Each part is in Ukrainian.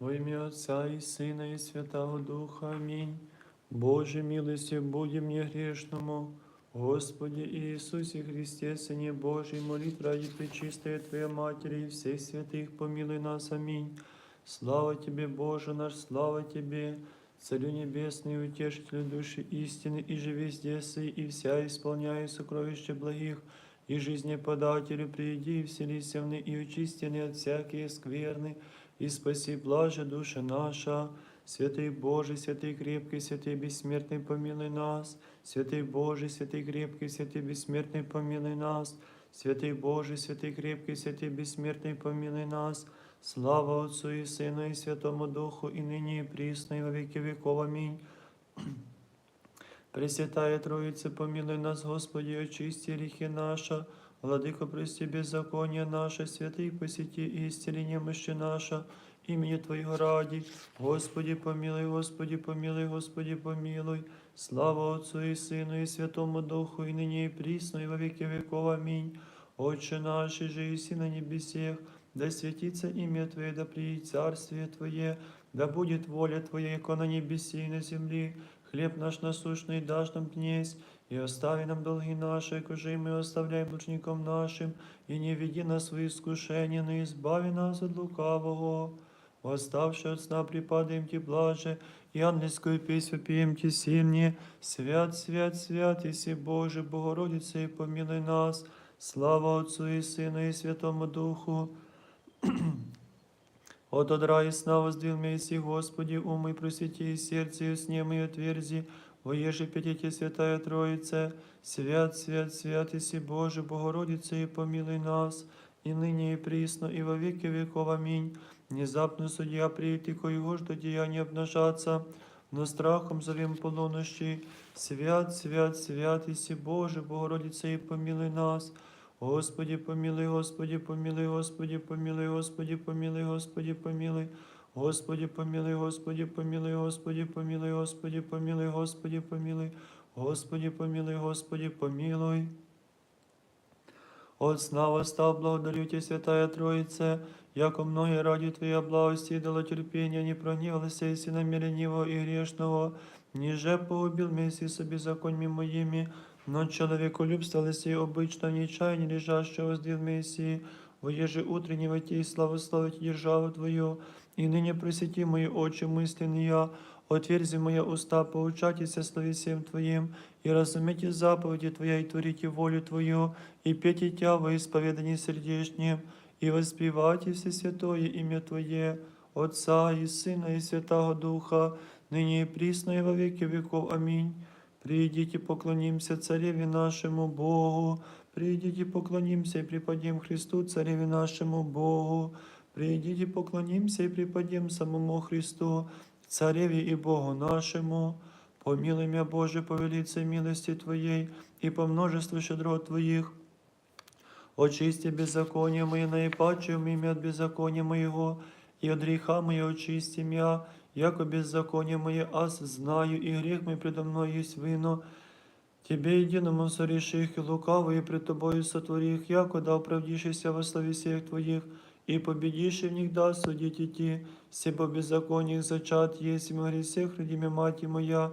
Во ім'я Отця і Сина, і Святого Духа. Амінь. Боже, милостив будем мне грешному. Господи Иисусе Христе, Сыне Божий, молитв ради Пречистой Твоей Матери и всех святых, помилуй нас. Аминь. Слава Тебе, Боже наш, слава Тебе, Царю Небесный, Утешителю души истины, и же везде сый, и вся исполняя сокровища благих, и жизнеподателю приди, и вселися в ны, и очистены от всякие скверны, и спаси блаже душа наша. Святый Боже, святый крепкий, святый бессмертный, помилуй нас. Святый Боже, святый крепкий, святый бессмертный, помилуй нас. Святый Боже, святый крепкий, святый бессмертный, помилуй нас. Слава Отцу и Сыну и Святому Духу, и ныне и присно, и во веки веков. Аминь. Пресвятая Троица, помилуй нас, Господи, очисти грехи наши. Владыко, прости беззаконие наше, святых посети и исцели немощи наша, имени Твоего ради. Господи, помилуй, Господи, помилуй, Господи, помилуй. Слава Отцу и Сыну и Святому Духу, и ныне и присно, и во веки веков. Аминь. Отче наш, же и на небесех, да святится имя Твое, да приедет царствие Твое, да будет воля Твоя, яко на небесе и на земле. Хлеб наш насущный дашь нам днесь, и остави нам долги наши, як уже и мы оставляем должникам нашим, и не веди нас в искушение, но избави нас от лукавого. Восставши от сна припадаем Ти блаже, и ангельскую песню пеем Ти сильнее. Свят, свят, свят, Иси Боже, Богородица, и помилуй нас. Слава Отцу и Сыну и Святому Духу. От одра и сна воздвил Господи, умы просвети сердце, и сне и отверзи, воеже пятите Святая Троица, свят, свят, свят, Иси Боже, Богородица, и помилуй нас, и ныне и присно, и во веки веков. Аминь. Внезапно судья прийти, коего ждут деяния обнажаться, но страхом зовем полунощи. Свят, свят, свят, Иси Боже, Богородица, и помилуй нас. Господи, помилуй, Господи, помилуй, Господи, помилуй, Господи, помилуй, Господи, помилуй. Господи, помилуй, Господи, помилуй, Господи, помилуй, Господи, помилуй, Господи, помилуй. Господи, помилуй, Господи, помилуй. От сна восстав, благодарю Тебя, Святая Троица, яко многие ради Твоей благости дало терпения, не прогневался и намеренного и грешного, ниже погубил вместе с беззаконьями моими, но человеколюбство лиси обычно нечаяние лежащего воздвил Мессии, воеже утренне войти и славословить державу Твою, и ныне просети мои очи мысленные, отверзи моя уста, поучайтесь слове всем Твоим, и разумейте заповеди Твоя, и творите волю Твою, и пейте Тя во исповедании сердечнем, и воспевайте все святое имя Твое, Отца и Сына и Святого Духа, ныне и присно и во веки веков. Аминь. Придите, поклонимся Цареве нашему Богу, придите, поклонимся и преподем Христу, Цареве нашему Богу, придите, поклонимся и преподем самому Христу, Цареве и Богу нашему. Помилуй меня, Боже, по велице милости Твоей и по множеству щедрот Твоих. Очисти беззаконие мои, наипаче имя от беззакония моего, и от греха моего очисти яко беззаконие мое аз знаю, и грех мой предо мной есть вино. Тебе единому сореших, и лукавые пред тобою сотворих, яко да оправдишься во славе всех твоих, и победишь в них да судить идти, себо беззакониях зачат есть, и во гресех родиме мать моя,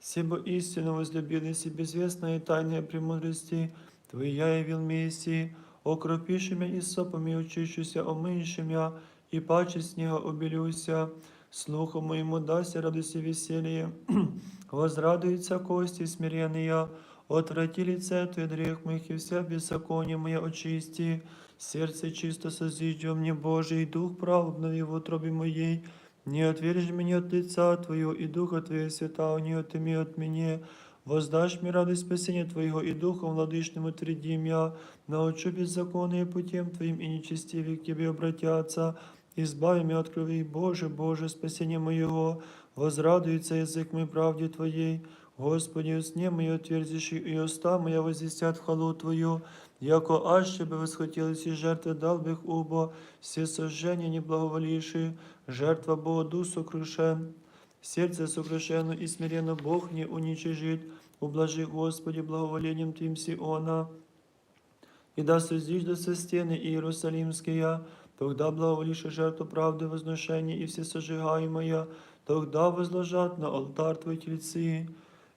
себо истину известная и тайная премудрости, Твоя явил Мессии, окропиши меня и сопами очищуся, омыйши меня, и паче снега обелюся, слуху моему дася радости веселье, возрадуются кости смиренные, отврати лице Твое грех моих и вся беззаконие мое очисти, сердце чисто созиждем мне Божий, и дух прав обнови в утробе моей, не отвержи меня от лица Твоего, и Духа Твоего святого не отыми от меня, Воздашь мне радость спасения Твоего, и Духом владычным утвердим я, научу беззаконные путем Твоим, и нечестивые к Тебе обратятся. Избави меня от крови, Боже, Боже, спасение моего, возрадуется язык мой правде Твоей. Господи, усне мое отверзишь, и уста моя возвестят хвалу Твою, яко аще бы восхотелось и жертвы дал бы их убо, все сожжения не благоволившие, жертва Бога дух сокрушен. Сердце сокрушено и смиренно Бог не уничижит, ублажи, Господи, благоволением Твим Сиона. И да созиждутся стены Иерусалимские, тогда благоволише жертву правды возношения и всесожигаемая, тогда возложат на алтарь Твой тельцы.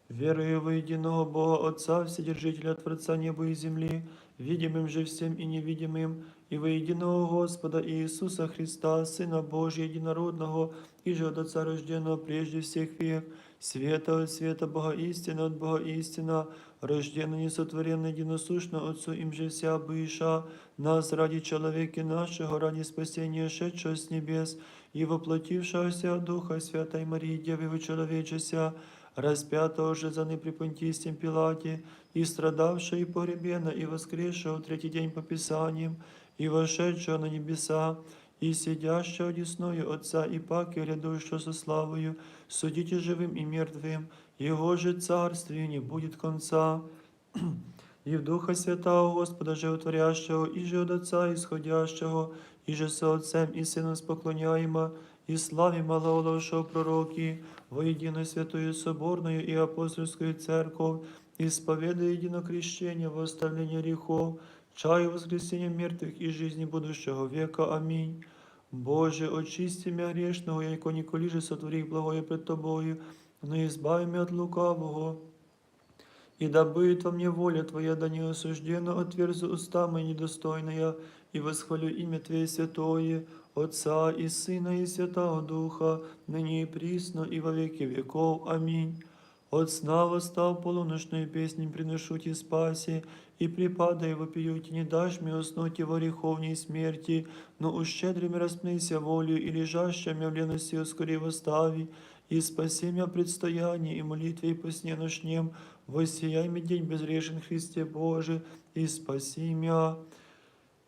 Верую во единого Бога Отца, Вседержителя Творца неба и земли, видимым же всем и невидимым, и во единого Господа Иисуса Христа, Сына Божия Единородного, и же от Отца рожденного прежде всех век, света от света, Бога истина от Бога истина, рожденный, несотворенный, единосущно Отцу, им же вся быша, нас ради человека нашего, ради спасения шедшего с небес, и воплотившегося от Духа Святой Марии, Девы человечеся, распятого же за при Понтийском Пилате, и страдавшего и погребена, и воскресшего в третий день по Писаниям, и вошедшего на небеса, и сидящего одесную Отца, и паки грядущего со славою, судите живым и мертвым, Его же царствие не будет конца. И в Духа Святого Господа Животворящего, и же от Отца исходящего, и же со Отцем и Сыном споклоняемо, и славе малоголовшего пророки, воедино святую соборную и апостольскую церковь, исповедуя едино крещение во оставление грехов, чаю воскресения мертвых и жизни будущего века. Аминь. Боже, очисти меня грешного, яко николи сотвори благое пред Тобою, но избави меня от лукавого. И да будет во мне воля Твоя, да не осужденно отверзу уста мои недостойная, и восхвалю имя Твое святое, Отца и Сына и Святого Духа, ныне и присно, и во веки веков. Аминь. От сна восстав полуночную песню приношу Ти спаси, и припадай вопиюти, не дашь мне уснуть во греховней смерти, но ущедрим распнися волю и лежащими в лености ускори восстави, и спаси меня предстояние и молитве и посне ночнем, воссияй мне день безрешен Христе Боже, и спаси меня.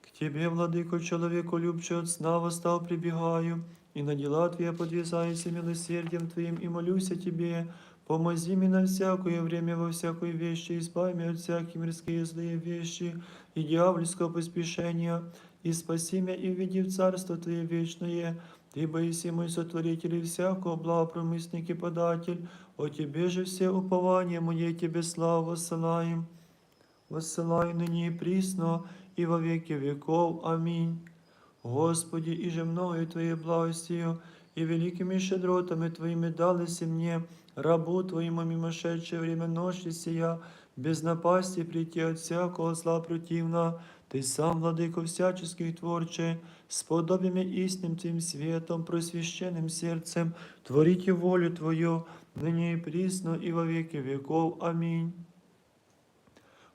К Тебе, владыко, человеку любче от сна восстал прибегаю, и на дела Твои подвязаюсь милосердием Твоим, и молюсь о Тебе, Помози мне на всякое время во всякой вещи, избави меня от всяких мирские злые вещи и дьявольского поспешения, и спаси меня и введи в Царство Твое вечное, Ты, Боиси мой сотворитель и всякого благопромысник и податель, о Тебе же все упования мои, Тебе славу воссылаем. Воссылай ныне и присно, и во веки веков. Аминь. Господи, и же мною Твоей благостью, и великими щедротами Твоими далися мне, рабу Твоему мимошедшее время ночи сия, без напасти прийти от всякого зла противна, Ты сам, владыко всяческих творче, сподобими истинным Твоим светом, просвященным сердцем, творите волю Твою, ныне и присно, и во веки веков. Аминь.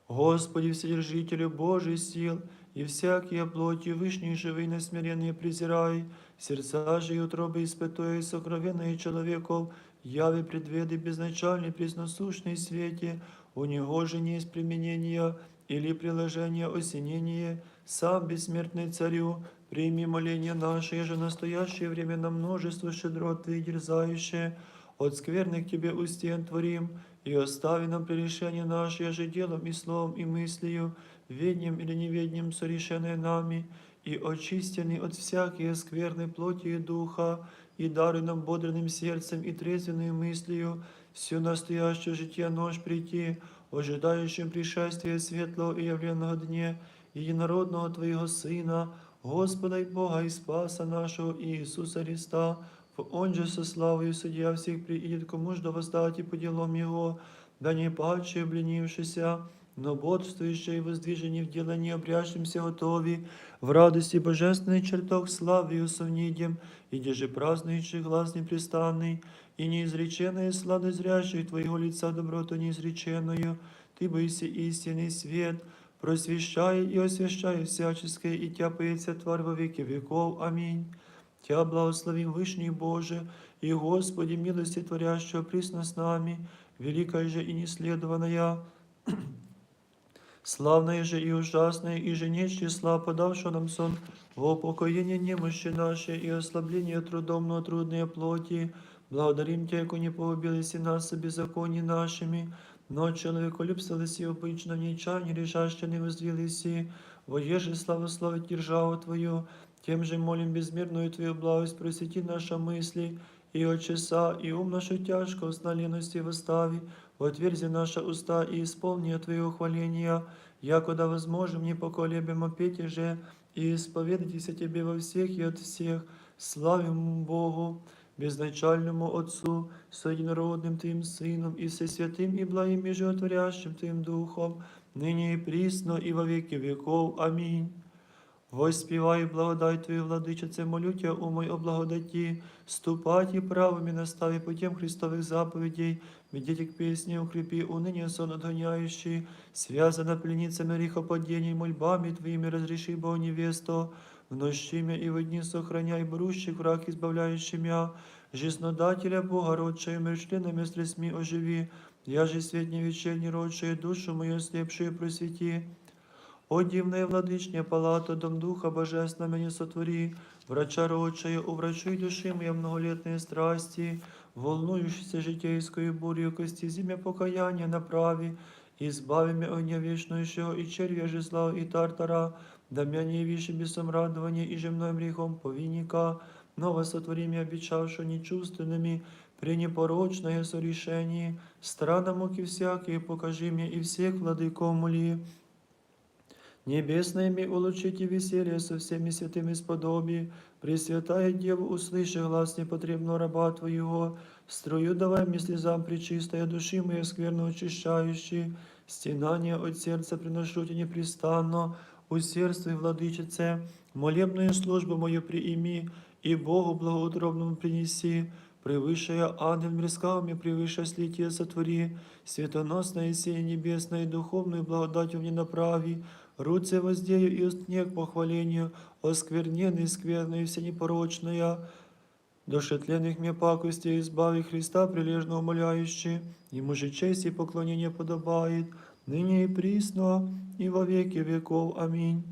Господи, Вседержителю Божий сил, и всякие плоти вышние живые насмиренные презирай, сердца же и утробы испытуя и сокровенные человеков, яви предведы безначальный пресносущный свете, у него же не есть применения или приложения осенения, сам бессмертный царю, прими моление наше, же настоящее время на множество щедрот Твоих дерзающее, от скверных Тебе устен творим, и остави нам прегрешение наше, же делом и словом и мыслью, веднем или неведнем сорешенное нами, и очистенный от всякие скверной плоти и духа, и даруй нам бодрым сердцем и трезвенной мыслью, все настоящее житие нож прийти, ожидающим пришествия светлого и явленного дня, единородного Твоего Сына, Господа и Бога и Спаса нашего Иисуса Христа, в Он же со славою судья всех приидет, кому ж да воздать и по делам Его, да не падший, обленившийся, но бодствующий и воздвижение в делании обрящимся готови, в радости божественный чертог славы и усовнидем, и деже празднующий глаз непрестанный, и неизреченная сладость зрящей Твоего лица доброту неизреченную, Ты бойся истинный свет, просвещай и освящай всяческое, и тяпается тварь во веки веков. Аминь. Тя благословим Вышний Боже, и Господи, милости творящего присно с нами, великая же и неследованная, славная же и ужасная, и же нет числа, подавшего нам сон, во упокоение немощи нашей и ослабление трудом, но трудные плоти, благодарим Тебя, яко не погубились и нас беззаконии нашими, но человеколюбствовались и обычно нечаяние решаще не воздвились, воеже славословить державу Твою, тем же молим безмерную Твою благость, просвети наша мысли, и от часа, и ум нашу тяжко с налености восстави, отверзи наши уста и исполни Твоего хваления, якуда возможем непоколебимо петь же, и исповедайтесь о Тебе во всех и от всех, славим Богу, безначальному Отцу, с единородным Твоим Сыном, и со святым и благим и животворящим Твоим Духом, ныне и присно, и во веки веков. Аминь. Воспівай благодать Твою, владичице, молю Тя, умой о благодаті, ступать и правыми настави путем Христовых заповедей, ведите к песне укрепи, уныние сон отгоняющий, связана пленницами грехопадений, мольбами Твоими разреши, Бог невесту, в ночь имя и в дни сохраняй брущих враг, избавляющий мя, жизнодателя Бога, родшая мертвенными страстьми оживи, я же свет не вечерний, родшая душу мою слепшую просвети, о дивная владычня палата, дом Духа Божественного меня сотвори, врача родшая, уврачуй души моя многолетные страсти, волнующейся житейскую бурью кости зимя покаяния направи, избави меня огня вечнейшего и червя жезла и тартара, да меня не виши бесом радования и земным грехом повинника, ново сотвори меня обещавшего нечувственными, при непорочное сорешении, страна муки всякие покажи мне и всех владыков моли. Небесное ми улучшите веселье со всеми святыми сподоби, Пресвятая Дева, услыши глаз непотребного раба Твоего, струю давай мне слезам причистая души моей скверно очищающей, стенания от сердца приношу тебе непрестанно, усердствуй, владычице, молебную службу мою приими, и Богу благоутробному принеси, превышая ангел мирского мне превыше слитие сотвори, светоносное сие небесное и духовную благодатью мне направи, руце воздею и устне к похвалению, оскверненный, скверный, все непорочная, Дошетленных мне пакостей избави Христа, прилежно умоляющий, Ему же честь и поклонение подобает, ныне и присно, и во веки веков. Аминь.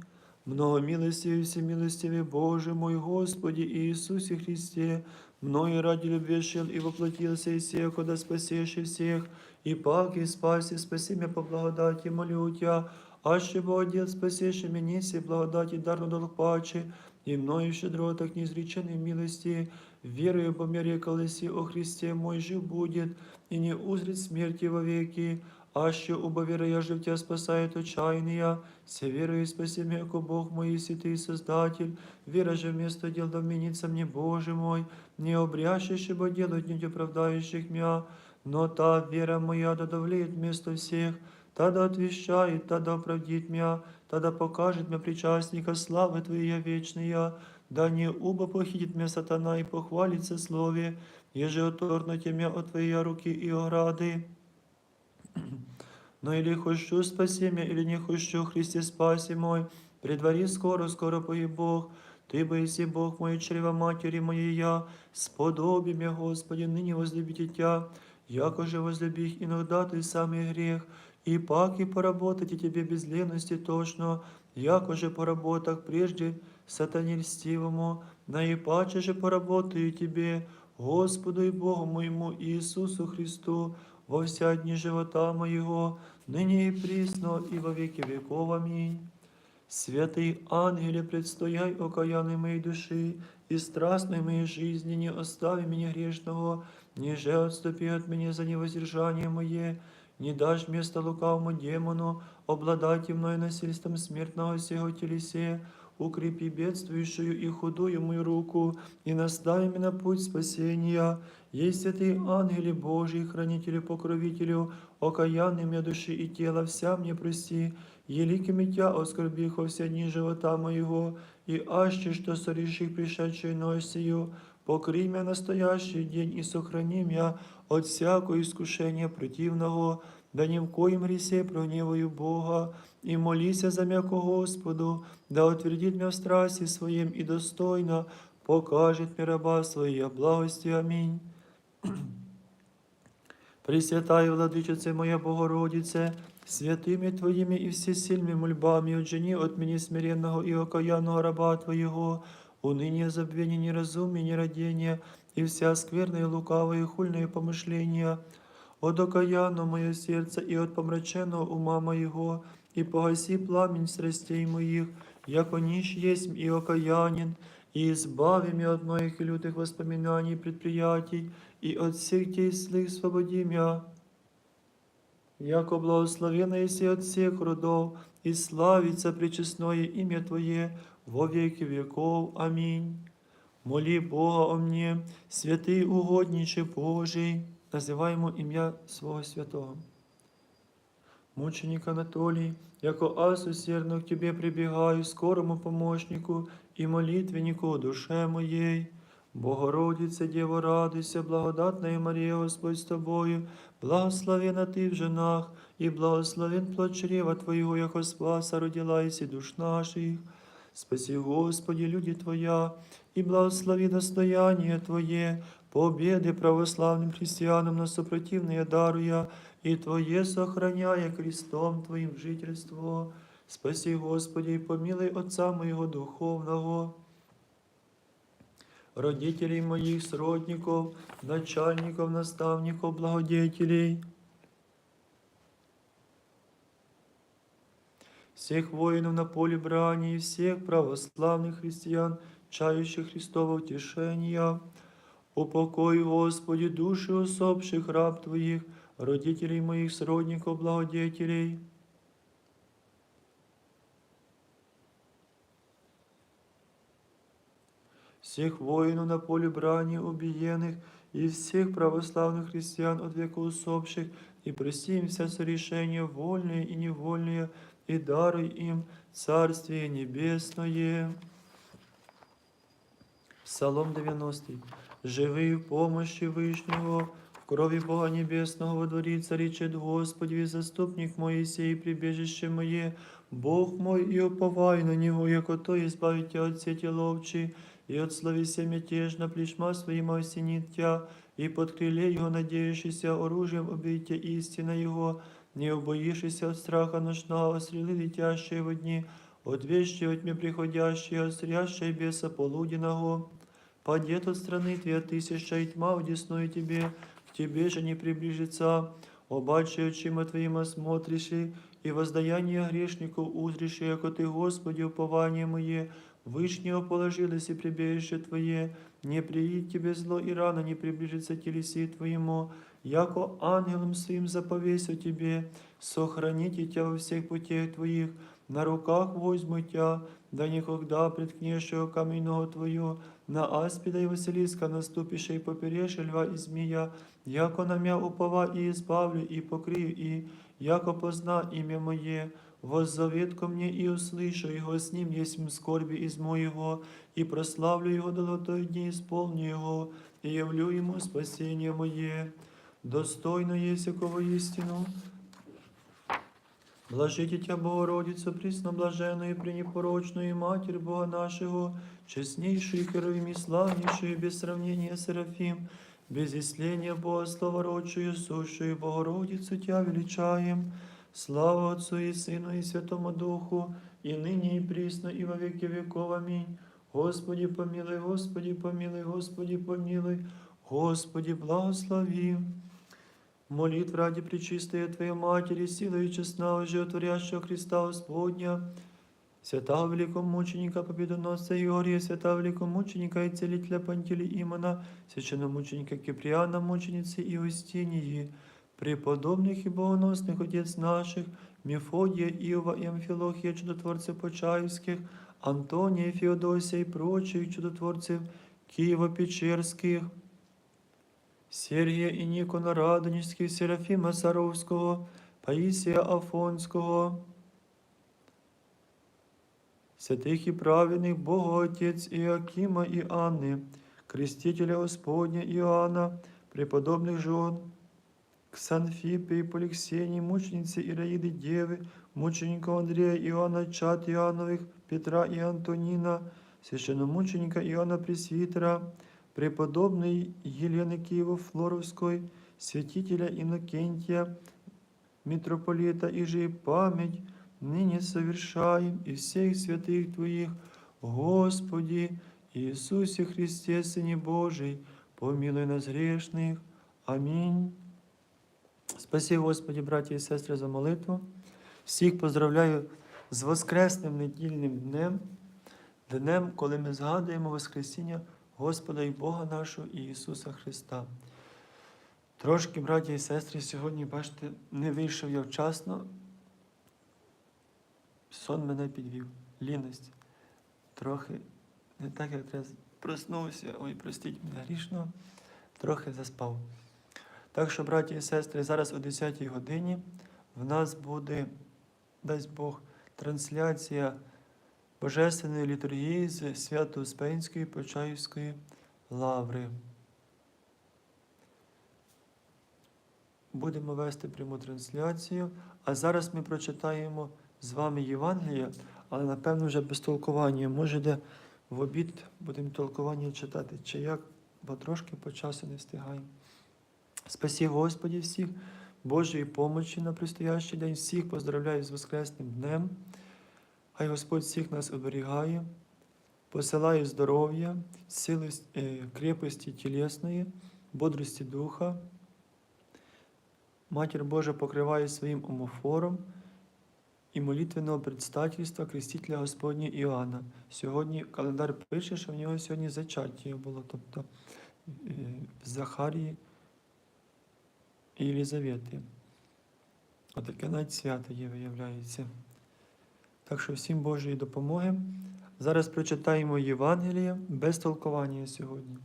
Много милости и всемилостивый Боже мой Господи Иисусе Христе, мною ради любви шел и воплотился из всех, куда спасешь и всех, и пак и спаси, спаси меня по благодати, молю Тя, аще спасешь и меня, си благодати дарно паче, и мною щедро так неизреченной милости, верую по мере колеси о Христе мой жив будет, и не узрит смерти вовеки, аще оба вера я же в Тебя спасает отчаяния, все верую и спаси меня, ко Бог мой, Ты Создатель, вера же вместо дел да вменится мне, Боже мой, не обрящешь, ибо делать не оправдающих меня, но та вера моя да давлеет вместо всех, та да отвещает, та да оправдит меня, та да покажет мне причастника славы Твоей вечная, да не убо похитит меня сатана и похвалится слове, еже оторнуть меня от Твоей руки и ограды. Но или хочу спаси меня, или не хочу, Христе спаси мой, предвари скоро, скоро пой Бог, Ты боиси Бог мой, чрева матери моей я, сподоби меня, Господи, ныне возлюбите Тя, яко же возлюбих иногда Ты самый грех, и пак и поработать и Тебе без лености тошно, яко же по работах прежде сатане льстивому, наипаче же поработаю Тебе, Господу и Богу моему Иисусу Христу, во вся дни живота моего, ныне и присно, и во веки веков. Аминь. Святый ангеле, предстояй окаянной моей души, и страстной моей жизни не остави меня грешного, ниже отступи от меня за невоздержание мое, не дашь место лукавому демону, обладать мной насильством смертного сего телесе, укрепи бедствующую и худую мою руку, и настави меня на путь спасения. Если ты, ангеле Божий, хранителю, покровителю, окаянный мне души и тела, вся мне прости, еликими тя оскорбих во все дни живота моего, и аще, что сореших пришедшей носию, покри меня настоящий день и сохрани меня от всякого искушения противного, да ни в коем гресе прогневаю Бога, и молися за м'яко Господу, да утвердит меня в страсти своим и достойно покажет мне раба своей благости. Аминь. Пресвятая владычице моя Богородице, святыми Твоими и всесильными мольбами отжени от меня смиренного и окаянного раба Твоего, уныние, забвение, неразумие, нерадение и вся скверная, лукавая и хульные помышления, от окаянного мое сердце и от помраченного ума моего, и погаси пламень страстей моих, яко нищ есть и окаянен, и избави меня от моих лютых воспоминаний и предприятий, и от всех тех злых свободи меня. яко благословенна еси от всех родов, и славится пречестное имя Твое во веки веков. Аминь. Молі Бога о мне, святий угодниче Божий, називаємо ім'я свого святого. Мученик Анатолий, яко аз усердно к Тебе прибегаю, скорому помощнику и молитвеннику душе моей. Богородице, Дева, радуйся, благодатная Мария, Господь с тобою, благословена Ты в женах, и благословен плод чрева Твоего, яко спаса родила и душ наших. Спаси, Господи, люди Твоя, и благослови достояние Твое, победы православным христианам на сопротивные даруя, и Твое сохраняя крестом Твоим жительство. Спаси, Господи, и помилуй Отца моего духовного, родителей моих, сродников, начальников, наставников, благодетелей, всех воинов на поле брани и всех православных христиан, чающих Христова утешения. Упокой, Господи, души усопших раб Твоих, родителей моих, сродников, благодетелей. всех воинов на поле брани убиенных и всех православных христиан от века усопших, и прости им все сорешения вольные и невольные, и даруй им Царствие Небесное. Псалом 90. Живи в помощи Вышнего, в крови Бога Небесного во дворе царичет Господи, заступник мой сей, прибежище мое, Бог мой, и уповай на Него, яко то избавить тебя от сети ловчи, и от словеся мятежно плешма своим осенит тя, и под крыле Его надеющийся оружием убейте истина Его, не убоишься от страха ночного, стрелы летящие во дни, от вещи во тьме приходящие, острящие беса полуденного. Падет от страны твоя тысяча, и тьма удесную тебе, к тебе же не приближится. Обаче очима твоим осмотришь, и воздаяние грешников узришь, яко ты, Господи, упование мое, Вышнего положилось и прибежище Твое, не приидет Тебе зло, и рано не приближится телеси Твоему, яко ангелом своим заповесю Тебе, сохраните Тебя во всех путях Твоих, на руках возьму Тебя, да никогда приткнешь каменного Твою, на аспида и Василиска наступишь и поперешь льва и змея, яко на мя упова и избавлю, и покрию, и яко позна имя Мое, воззовет ко мне и услышу его, с ним есть скорби из моего, и прославлю его до той дни, исполню его, и явлю ему спасение мое. Достойно есть якого истину. Блажите Тя, Богородицу, пресноблаженную и пренепорочную Матерь Бога нашего, честнейшую, херовим и славнейшую, без сравнения Серафим, без исления Бога словородшую, сущую Богородицу Тя величаем. Слава Отцу и Сыну и Святому Духу, и ныне и присно, и во веки веков. Аминь. Господи, помилуй, Господи, помилуй, Господи, помилуй, Господи, благослови Молитв ради Пречистой Твоей Матери, силой и честного животворящего Христа Господня, святого великомученика победоносца Иория, святого великомученика и целителя Пантелей Имона, священномученика Киприана, мученицы Иустинии, преподобных и богоносных отец наших, Мефодия, Иова и Амфилохия, чудотворцев Почаевских, Антония, Феодосия и прочих чудотворцев Киево-Печерских, Сергія і Нікона Радонежських, Серафіма Саровського, Паїсія Афонського, святих і праведних Богоотець Іакима і Анни, крестителя Господня Іоанна, преподобних жон, Ксанфіпи Поліксенії, мучениці Ираїди Дєви, мученика Андрія Іоанна, чад Іоаннових, Петра і Антоніна, священномученика Іоанна Пресвітера, преподобной Елены Киево-Флоровской, святителя Иннокентия, митрополита, и же и память ныне совершаем и всех святых Твоих, Господи Иисусе Христе, Сыне Божий, помилуй нас грешных. Аминь. Спаси, Господи, браті і сестри, за молитву. Всіх поздравляю з Воскресним недільним днем, днем, коли ми згадуємо Воскресіння Господа і Бога нашого і Ісуса Христа. Трошки, браті і сестри, сьогодні, бачите, не вийшов я вчасно. Сон мене підвів, ліність. Трохи не так, як треба. Проснувся, ой, простіть мене грішно, трохи заспав. Так що, браті і сестри, зараз о 10 годині в нас буде, дасть Бог, трансляція Божественної літургії з Свято-Успенської Почаївської лаври. Будемо вести пряму трансляцію. А зараз ми прочитаємо з вами Євангелія, але напевно вже без толкування. Може, де в обід будемо толкування читати, чи як, бо трошки по часу не встигаємо. Спасі Господі всіх, Божої помочі на предстоящий день. Всіх поздравляю з Воскресним днем. Хай Господь всіх нас оберігає, посилає здоров'я, сили е, крепості тілесної, бодрості духа. Матір Божа покриває своїм омофором і молитвеного предстательства Крестителя Господня Іоанна. Сьогодні календар пише, що в нього сьогодні зачаття було, тобто е, в Захарії і Єлізавети. Отаке навіть свято є, виявляється. Так що всім Божої допомоги. Зараз прочитаємо Євангеліє без толковання сьогодні.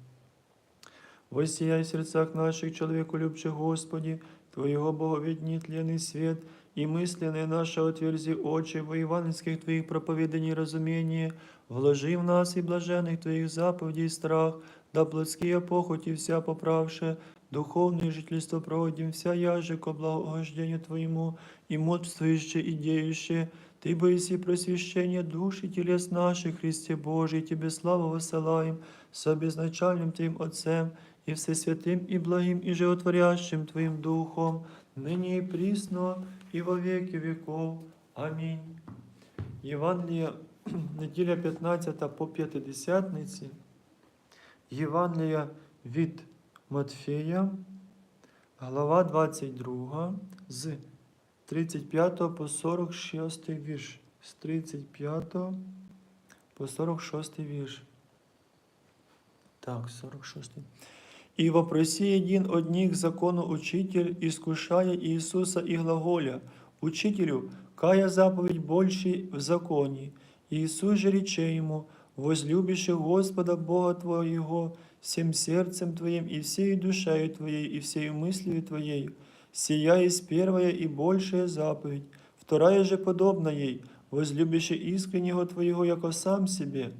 Воссияй в сердцах наших, человеку любчих Господи, Твоего боговедни тленный свет, и мысленные наши отверзи очи во евангельских Твоих проповеданий разумение, вложи в нас и блаженных Твоих заповедей страх, да плотские похоти вся поправше, духовное жительство проводим вся яже ко благоуждению Твоему, и модствующе и деюще, Ты боиси просвещения душ и телес наших, Христе Божий, Тебе славу высылаем, с обезначальным Твоим Отцем, и всесвятым и благим и животворящим Твоим Духом, ныне и присно, и во веки веков. Амінь. Євангелія, неділя 15 по П'ятидесятниці. Євангелія від Матфея, глава 22, з 35 по 46 вірш. З 35 по 46 вірш. Так, 46. И вопроси един от них закону учитель, искушая Иисуса и глаголя, «Учителю, кая заповедь больше в законе?» Иисус же рече ему, «Возлюбишь Господа Бога твоего всем сердцем твоим и всей душею твоей и всей мыслью твоей. Сия есть первая и большая заповедь, вторая же подобна ей, возлюбишь искреннего твоего, яко сам себе.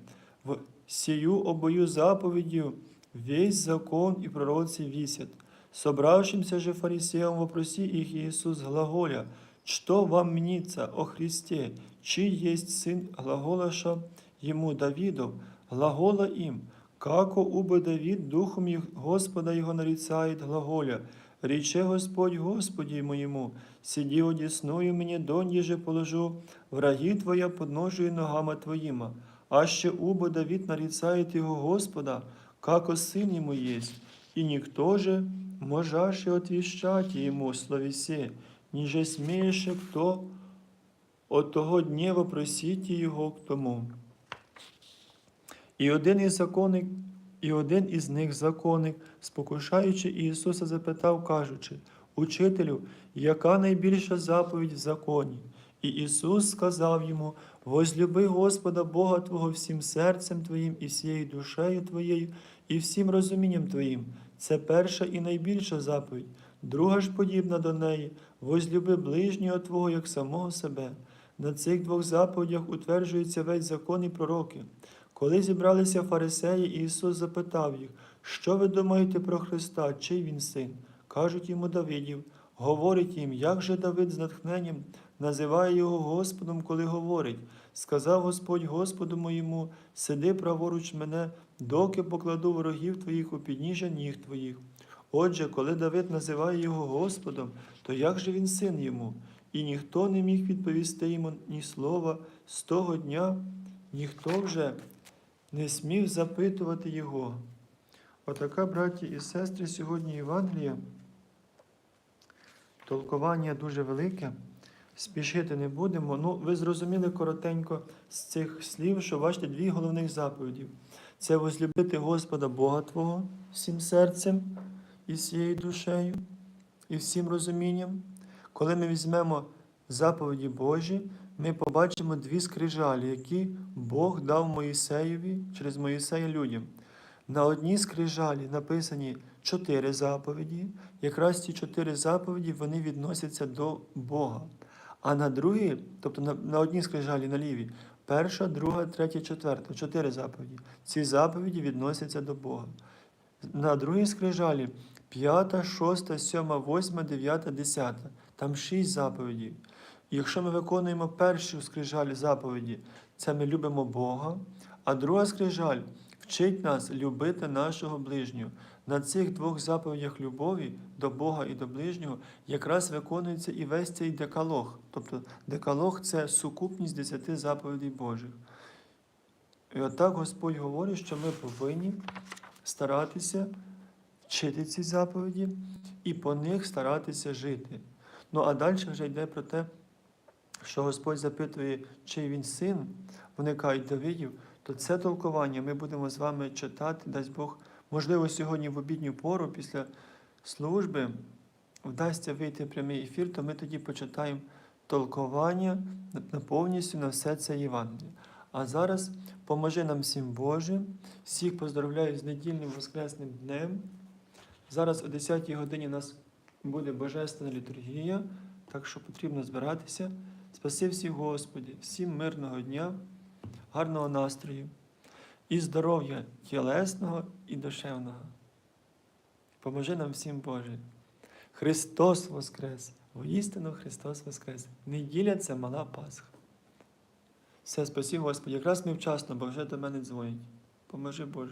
В сию обою заповедью весь закон и пророцы висят. Собравшимся же фарисеям вопроси их Иисус глаголя, что вам мнится о Христе, чий есть сын глаголаша ему Давидов, глагола им, како убо Давид духом Господа его нарицает глаголя, рече Господь Господи моему, сиди одесною мне доньє же положу, враги твоя подножию ногама твоима, аще убо Давид нарицает его Господа, како сын ему есть, и никто же можаше отвещать ему словесе, ниже смееше кто от того днева просите його к тому. І один із законник, і один із них законник, спокушаючи Ісуса, запитав, кажучи, Учителю, яка найбільша заповідь в законі? І Ісус сказав йому: Возлюби Господа Бога Твого всім серцем Твоїм і всією душею Твоєю, і всім розумінням Твоїм. Це перша і найбільша заповідь. Друга ж подібна до неї, возлюби ближнього Твого як самого себе. На цих двох заповідях утверджується весь закон і пророки. Коли зібралися фарисеї, Ісус запитав їх, що ви думаєте про Христа, чий він син? Кажуть йому Давидів, говорить їм, як же Давид з натхненням називає його Господом, коли говорить, сказав Господь Господу моєму, сиди праворуч мене, доки покладу ворогів твоїх у підніжжя ніг твоїх. Отже, коли Давид називає його Господом, то як же він син йому? І ніхто не міг відповісти йому ні слова з того дня, ніхто вже не смів запитувати його. Отака, браті і сестри, сьогодні Євангелія. Толкування дуже велике. Спішити не будемо. Ну, ви зрозуміли коротенько з цих слів, що бачите дві головних заповіді. Це возлюбити Господа Бога Твого всім серцем і всією душею, і всім розумінням. Коли ми візьмемо заповіді Божі, ми побачимо дві скрижалі, які Бог дав Моїсеєві через Моїсея людям. На одній скрижалі написані чотири заповіді. Якраз ці чотири заповіді вони відносяться до Бога. А на другій, тобто на, на одній скрижалі на лівій, перша, друга, третя, четверта, чотири заповіді. Ці заповіді відносяться до Бога. На другій скрижалі п'ята, шоста, сьома, восьма, дев'ята, десята. Там шість заповідей. Якщо ми виконуємо першу скрижаль заповіді, це ми любимо Бога, а друга скрижаль вчить нас любити нашого ближнього. На цих двох заповідях любові до Бога і до ближнього якраз виконується і весь цей декалог. Тобто декалог це сукупність десяти заповідей Божих. І отак Господь говорить, що ми повинні старатися вчити ці заповіді і по них старатися жити. Ну а далі вже йде про те, що Господь запитує, чий він син, вони кажуть Давидів, то це толкування ми будемо з вами читати, дасть Бог. Можливо, сьогодні в обідню пору після служби вдасться вийти прямий ефір, то ми тоді почитаємо толкування на повністю на все це Євангеліє. А зараз поможи нам всім Боже, всіх поздравляю з недільним воскресним днем. Зараз о 10-й годині у нас буде Божественна літургія, так що потрібно збиратися. Спаси всіх Господі, всім мирного дня, гарного настрою і здоров'я тілесного і душевного. Поможи нам всім Боже. Христос Воскрес! Воістину Христос Воскрес! Неділя це мала Пасха. Все, спасі Господи. Якраз ми вчасно, бо вже до мене дзвонять. Поможи Боже.